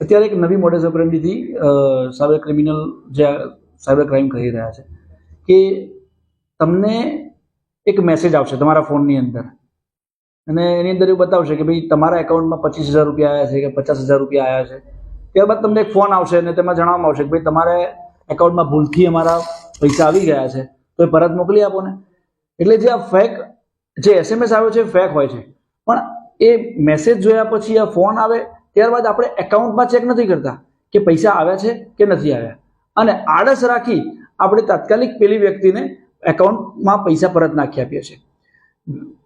અત્યારે એક નવી મોડેસ ઓપરેન્ડીથી સાયબર ક્રિમિનલ જે સાયબર ક્રાઇમ કરી રહ્યા છે કે તમને એક મેસેજ આવશે તમારા ફોનની અંદર. અને એની અંદર એવું બતાવશે કે ભાઈ તમારા એકાઉન્ટમાં પચીસ હજાર રૂપિયા આવ્યા છે કે પચાસ હજાર રૂપિયા આવ્યા છે. ત્યારબાદ તમને એક ફોન આવશે અને તેમાં જણાવવામાં આવશે કે ભાઈ તમારે એકાઉન્ટમાં ભૂલથી અમારા પૈસા આવી ગયા છે. તો એ પરત મોકલી આપો ને. એટલે જે આ ફેક જે એસએમએસ આવ્યો છે ફેક હોય છે. પણ એ મેસેજ જોયા પછી, આ ફોન આવે, ત્યારબાદ આપણે એકાઉન્ટમાં ચેક નથી કરતા કે પૈસા આવ્યા છે કે નથી આવ્યા. અને આળસ રાખી આપણે તાત્કાલિક પેલી વ્યક્તિને એકાઉન્ટમાં પૈસા પરત નાખી આપીએ છીએ.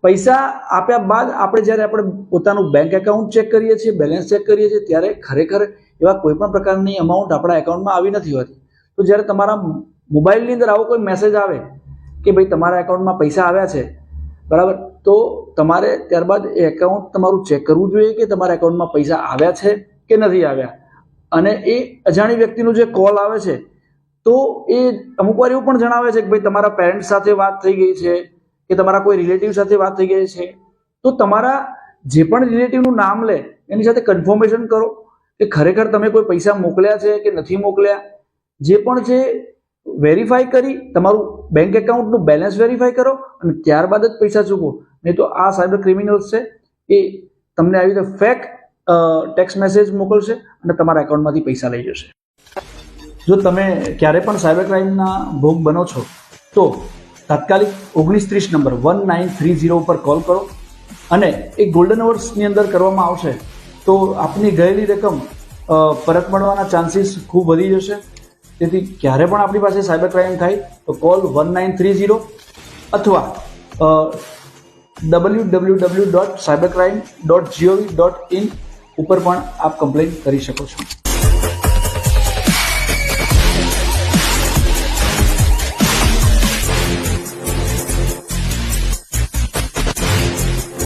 પૈસા આપ્યા બાદ આપણે જ્યારે આપણે પોતાનું બેંક એકાઉન્ટ ચેક કરીએ છીએ બેલેન્સ ચેક કરીએ છીએ, ત્યારે ખરેખર એવા કોઈ પણ પ્રકારની અમાઉન્ટ આપણા એકાઉન્ટમાં આવી નથી હોતી. તો જ્યારે તમારા મોબાઈલની અંદર આવો કોઈ મેસેજ આવે કે ભાઈ તમારા એકાઉન્ટમાં પૈસા આવ્યા છે બરાબર? તો તમારે ત્યારબાદ એ એકાઉન્ટ તમારું ચેક કરવું જોઈએ કે તમારા એકાઉન્ટમાં પૈસા આવ્યા છે કે નથી આવ્યા. અને એ અજાણી વ્યક્તિનો જે કોલ આવે છે, તો એ અમુક વાર એવું પણ જણાવે છે કે ભાઈ તમારા પેરેન્ટ્સ સાથે વાત થઈ ગઈ છે કે તમારા કોઈ રિલેટિવ સાથે વાત થઈ ગઈ છે. તો તમારા જે પણ રિલેટિવનું નામ લે, એની સાથે કન્ફર્મેશન કરો કે ખરેખર તમે કોઈ પૈસા મોકલ્યા છે કે નથી મોકલ્યા. જે પણ છે વેરીફાઈ કરી, તમારું બેંક એકાઉન્ટનું બેલેન્સ વેરીફાઈ કરો અને ત્યારબાદ જ પૈસા ચૂકો નહીં તો આ સાયબર ક્રિમિનલ્સ છે, એ તમને આવી રીતે ફેક ટેક્સ મેસેજ મોકલશે અને તમારા એકાઉન્ટમાંથી પૈસા લઈ જશે. જો તમે ક્યારે પણ સાયબર ક્રાઇમના ભોગ બનો છો, તો તાત્કાલિક ઓગણીસ ત્રીસ number one nine three zero ઉપર કોલ કરો અને એ ગોલ્ડન અવર્સની અંદર કરવામાં આવશે, તો આપની ગયેલી રકમ પરત મળવાના ચાન્સીસ ખૂબ વધી જશે. તેથી ક્યારે પણ આપણી પાસે સાયબર ક્રાઇમ થાય, તો call one nine three zero અથવા W W W dot cyber crime dot gov dot in ઉપર પણ આપ કમ્પ્લેન કરી શકો છો.